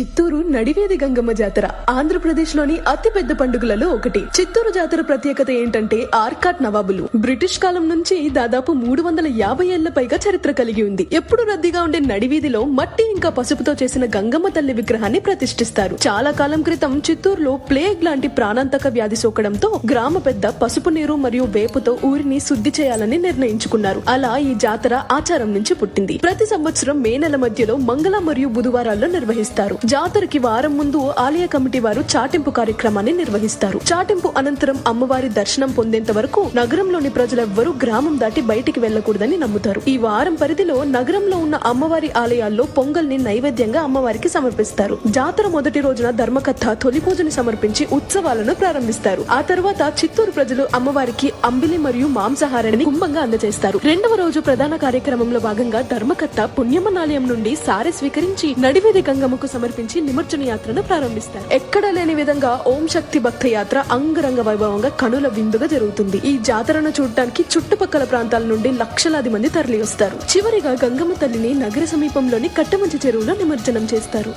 చిత్తూరు నడివేది గంగమ్మ జాతర. ఆంధ్రప్రదేశ్లోని అతిపెద్ద పండుగలలో ఒకటి. చిత్తూరు జాతర ప్రత్యేకత ఏంటంటే ఆర్కాట్ నవాబులు. బ్రిటిష్ కాలం నుంచి దాదాపు మూడు వందల యాభై ఏళ్ళ పైగా చరిత్ర కలిగి ఉంది. ఎప్పుడు రద్దీగా ఉండే నడివీధిలో మట్టి ఇంకా పసుపుతో చేసిన గంగమ్మ తల్లి విగ్రహాన్ని ప్రతిష్ఠిస్తారు. చాలా కాలం క్రితం చిత్తూరులో ప్లేగ్ లాంటి ప్రాణాంతక వ్యాధి సోకడంతో గ్రామ పెద్ద పసుపు నీరు మరియు వేపుతో ఊరిని శుద్ధి చేయాలని నిర్ణయించుకున్నారు. అలా ఈ జాతర ఆచారం నుంచి పుట్టింది. ప్రతి సంవత్సరం మే నెల మధ్యలో మంగళ మరియు బుధవారాల్లో నిర్వహిస్తారు. జాతరకి వారం ముందు ఆలయ కమిటీ వారు చాటింపు కార్యక్రమాన్ని నిర్వహిస్తారు. చాటింపు అనంతరం అమ్మవారి దర్శనం పొందేంత వరకు నగరంలోని ప్రజలెవ్వరూ గ్రామం దాటి బయటికి వెళ్ళకూడదని నమ్ముతారు. ఈ వారం పరిధిలో నగరంలో ఉన్న అమ్మవారి ఆలయాల్లో పొంగల్ని నైవేద్యంగా అమ్మవారికి సమర్పిస్తారు. జాతర మొదటి రోజున ధర్మకథ తొలి పూజని సమర్పించి ఉత్సవాలను ప్రారంభిస్తారు. ఆ తర్వాత చిత్తూరు ప్రజలు అమ్మవారికి అంబిలి మరియు మాంసాహారాన్ని కుంభంగా అందజేస్తారు. రెండవ రోజు ప్రధాన కార్యక్రమంలో భాగంగా ధర్మకర్త పుణ్యమనాలయం నుండి సారె స్వీకరించి నడివేది గంగమ్మకు సమర్పించి నిమజ్జన యాత్రను ప్రారంభిస్తారు. ఎక్కడ లేని విధంగా ఓం శక్తి భక్త యాత్ర అంగరంగ వైభవంగా కనుల విందుగా జరుగుతుంది. ఈ జాతరను చూడటానికి చుట్టుపక్కల ప్రాంతాల నుండి లక్షలాది మంది తరలి వస్తారు చివరిగా గంగమ్మ తల్లిని నగర సమీపంలోని కట్టమంచి చెరువులో నిమజ్జనం చేస్తారు.